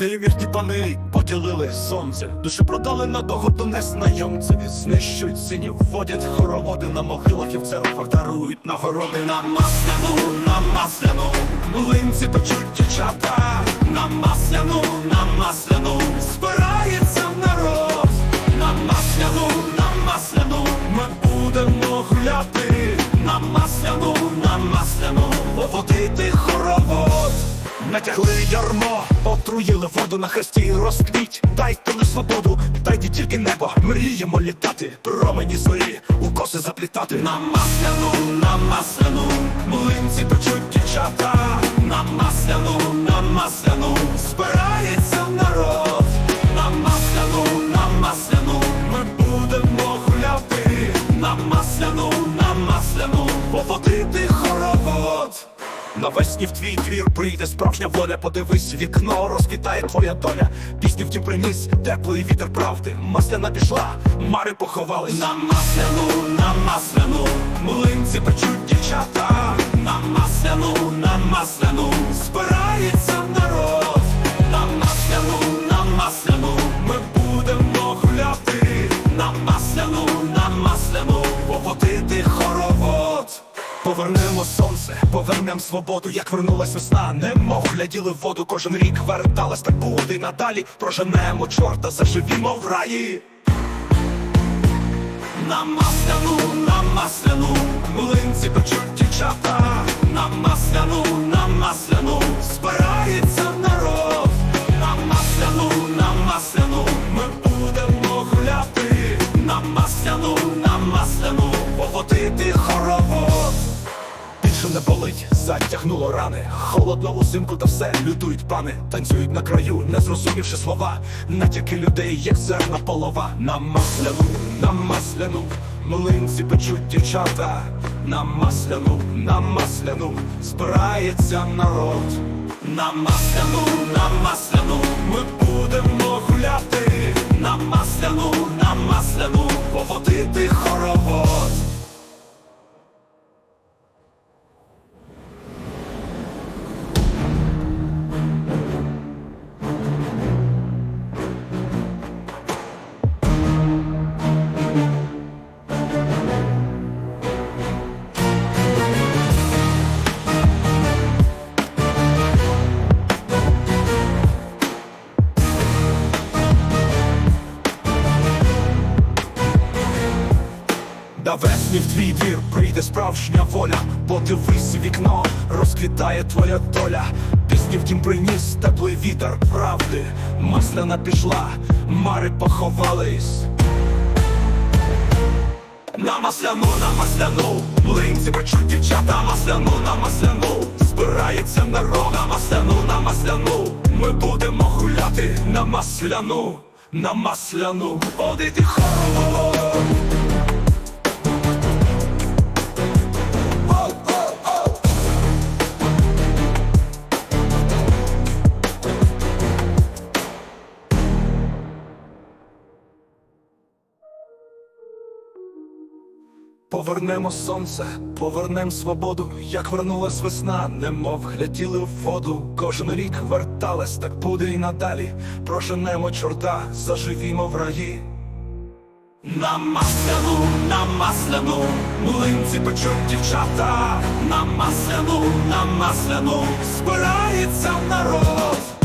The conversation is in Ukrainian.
Невірні пани поділили сонце, душі продали на догоду незнайомцеві. Знищують синів, вводять хороводи на могилах. І в церквах дарують нагороди. На масляну, на масляну, млинці печуть дівчата, на масляну, на масляну, збирається народ, на масляну, на масляну, ми будемо гуляти, на масляну, на масляну, водити хоровод. Натягли ярмо, отруїли воду на хресті, розквіть, дайте на свободу, дайте тільки небо, мріємо літати, промені зорі, у коси заплітати. На масляну, на масляну, млинці печуть дівчата, на масляну, на масляну, збирається Навесні в твій двір прийде справжня воля, подивись, вікно розквітає твоя доля. Пісню втім приніс, теплий вітер правди. Масляна пішла, мари поховали. На масляну, на масляну, млинці печуть дівчата. На масляну, на масляну, Повернемо сонце, повернем свободу, як вернулась весна, немов гляділи в воду, кожен рік верталась, так буде й надалі. Проженемо чорта, заживімо в раї. На масляну, на масляну, млинці печуть дівчата, на масляну, на масляну, збирається народ, на масляну, на масляну, ми будемо гуляти, на масляну, на масляну, поводити хоровод. Більше не болить, затягнуло рани, холодно узимку та все лютують пани, танцюють на краю, не зрозумівши слова, натяки людей, як зерна полова, на масляну, на масляну, млинці печуть дівчата, на масляну, на масляну, збирається народ, на масляну, на масляну, ми Навесні в твій двір прийде справжня воля, подивись вікно, розквітає твоя доля. Пісні втім приніс теплий вітер правди, масляна пішла, мари поховались. На масляну, на масляну, млинці печуть дівчата, масляну, на масляну, збирається народ, на масляну, на масляну, ми будемо гуляти на масляну, на масляну, водити хоровод. Повернемо сонце, повернем свободу, як вернулась весна, немов гляділи в воду. Кожен рік верталась, так буде і надалі. Проженемо чорта, заживімо в раї. На масляну, на масляну, млинці печуть дівчата, на масляну, на масляну, збирається народ.